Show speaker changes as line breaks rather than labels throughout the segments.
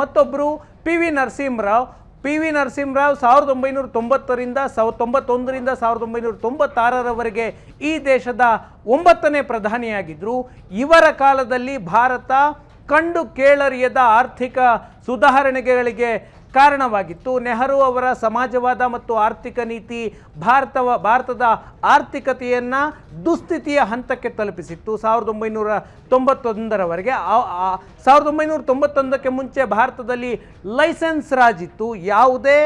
ಮತ್ತೊಬ್ಬರು P V Narasimharao. P V Narasimharao ಸಾವಿರದ ಒಂಬೈನೂರ ತೊಂಬತ್ತರಿಂದ ಸಾವ ತೊಂಬತ್ತೊಂದರಿಂದ ಸಾವಿರದ ಒಂಬೈನೂರ ತೊಂಬತ್ತಾರರವರೆಗೆ ಈ ದೇಶದ ಒಂಬತ್ತನೇ ಪ್ರಧಾನಿಯಾಗಿದ್ದರು ಇವರ ಕಾಲದಲ್ಲಿ ಭಾರತ ಕಂಡು ಕೇಳರಿಯದ ಆರ್ಥಿಕ ಸುಧಾರಣೆಗಳಿಗೆ ಕಾರಣವಾಗಿತ್ತು. ನೆಹರು ಅವರ ಸಮಾಜವಾದ ಮತ್ತು ಆರ್ಥಿಕ ನೀತಿ ಭಾರತವ, ಭಾರತದ ಆರ್ಥಿಕತೆಯನ್ನು ದುಸ್ಥಿತಿಯ ಹಂತಕ್ಕೆ ತಲುಪಿಸಿತ್ತು. ಸಾವಿರದ ಒಂಬೈನೂರ ತೊಂಬತ್ತೊಂದರವರೆಗೆ ಸಾವಿರದ ಒಂಬೈನೂರ ತೊಂಬತ್ತೊಂದಕ್ಕೆ ಮುಂಚೆ ಭಾರತದಲ್ಲಿ ಲೈಸೆನ್ಸ್ ರಾಜ್ ಇತ್ತು. ಯಾವುದೇ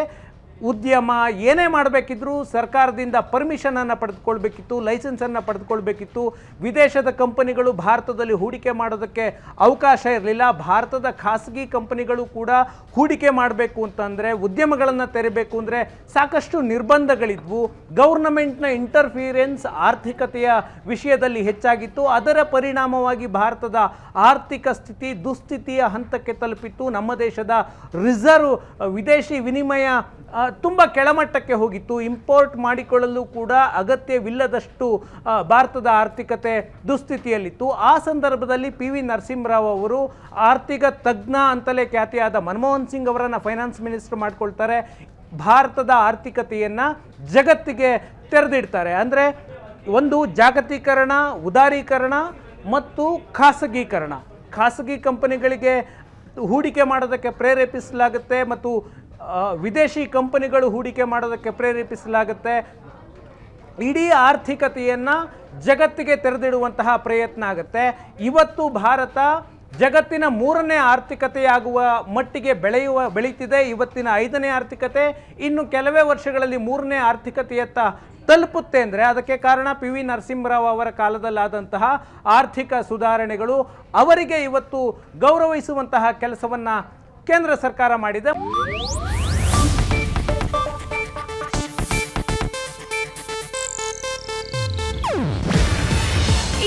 ಉದ್ಯಮ ಏನೇ ಮಾಡಬೇಕಿದ್ರೂ ಸರ್ಕಾರದಿಂದ ಪರ್ಮಿಷನನ್ನು ಪಡೆದುಕೊಳ್ಬೇಕಿತ್ತು ಲೈಸೆನ್ಸನ್ನು ಪಡೆದುಕೊಳ್ಬೇಕಿತ್ತು. ವಿದೇಶದ ಕಂಪನಿಗಳು ಭಾರತದಲ್ಲಿ ಹೂಡಿಕೆ ಮಾಡೋದಕ್ಕೆ ಅವಕಾಶ ಇರಲಿಲ್ಲ. ಭಾರತದ ಖಾಸಗಿ ಕಂಪನಿಗಳು ಕೂಡ ಹೂಡಿಕೆ ಮಾಡಬೇಕು ಅಂತಂದರೆ, ಉದ್ಯಮಗಳನ್ನು ತೆರೆಯಬೇಕು ಅಂದರೆ ಸಾಕಷ್ಟು ನಿರ್ಬಂಧಗಳಿದ್ವು. ಗೌರ್ನಮೆಂಟ್ನ ಇಂಟರ್ಫಿಯರೆನ್ಸ್ ಆರ್ಥಿಕತೆಯ ವಿಷಯದಲ್ಲಿ ಹೆಚ್ಚಾಗಿತ್ತು. ಅದರ ಪರಿಣಾಮವಾಗಿ ಭಾರತದ ಆರ್ಥಿಕ ಸ್ಥಿತಿ ದುಸ್ಥಿತಿಯ ಹಂತಕ್ಕೆ ತಲುಪಿತ್ತು. ನಮ್ಮ ದೇಶದ ರಿಸರ್ವ್ ವಿದೇಶಿ ವಿನಿಮಯ ತುಂಬ ಕೆಳಮಟ್ಟಕ್ಕೆ ಹೋಗಿತ್ತು. ಇಂಪೋರ್ಟ್ ಮಾಡಿಕೊಳ್ಳಲು ಕೂಡ ಅಗತ್ಯವಿಲ್ಲದಷ್ಟು ಭಾರತದ ಆರ್ಥಿಕತೆ ದುಸ್ಥಿತಿಯಲ್ಲಿತ್ತು. ಆ ಸಂದರ್ಭದಲ್ಲಿ ಪಿ ವಿ ನರಸಿಂಹರಾವ್ ಅವರು ಆರ್ಥಿಕ ತಜ್ಞ ಅಂತಲೇ ಖ್ಯಾತಿಯಾದ ಮನಮೋಹನ್ ಸಿಂಗ್ ಅವರನ್ನು ಫೈನಾನ್ಸ್ ಮಿನಿಸ್ಟರ್ ಮಾಡ್ಕೊಳ್ತಾರೆ. ಭಾರತದ ಆರ್ಥಿಕತೆಯನ್ನು ಜಗತ್ತಿಗೆ ತೆರೆದಿಡ್ತಾರೆ. ಅಂದರೆ ಒಂದು ಜಾಗತೀಕರಣ, ಉದಾರೀಕರಣ ಮತ್ತು ಖಾಸಗೀಕರಣ. ಖಾಸಗಿ ಕಂಪನಿಗಳಿಗೆ ಹೂಡಿಕೆ ಮಾಡೋದಕ್ಕೆ ಪ್ರೇರೇಪಿಸಲಾಗುತ್ತೆ ಮತ್ತು ವಿದೇಶಿ ಕಂಪನಿಗಳು ಹೂಡಿಕೆ ಮಾಡೋದಕ್ಕೆ ಪ್ರೇರೇಪಿಸಲಾಗುತ್ತೆ. ಇಡೀ ಆರ್ಥಿಕತೆಯನ್ನು ಜಗತ್ತಿಗೆ ತೆರೆದಿಡುವಂತಹ ಪ್ರಯತ್ನ ಆಗುತ್ತೆ. ಇವತ್ತು ಭಾರತ ಜಗತ್ತಿನ ಮೂರನೇ ಆರ್ಥಿಕತೆಯಾಗುವ ಮಟ್ಟಿಗೆ ಬೆಳೆಯುವ, ಬೆಳೀತಿದೆ. ಇವತ್ತಿನ ಐದನೇ ಆರ್ಥಿಕತೆ, ಇನ್ನು ಕೆಲವೇ ವರ್ಷಗಳಲ್ಲಿ ಮೂರನೇ ಆರ್ಥಿಕತೆಯತ್ತ ತಲುಪುತ್ತೆ ಅಂದರೆ ಅದಕ್ಕೆ ಕಾರಣ ಪಿ ವಿ ನರಸಿಂಹರಾವ್ ಅವರ ಕಾಲದಲ್ಲಾದಂತಹ ಆರ್ಥಿಕ ಸುಧಾರಣೆಗಳು. ಅವರಿಗೆ ಇವತ್ತು ಗೌರವಿಸುವಂತಹ ಕೆಲಸವನ್ನು ಕೇಂದ್ರ ಸರ್ಕಾರ ಮಾಡಿದೆ.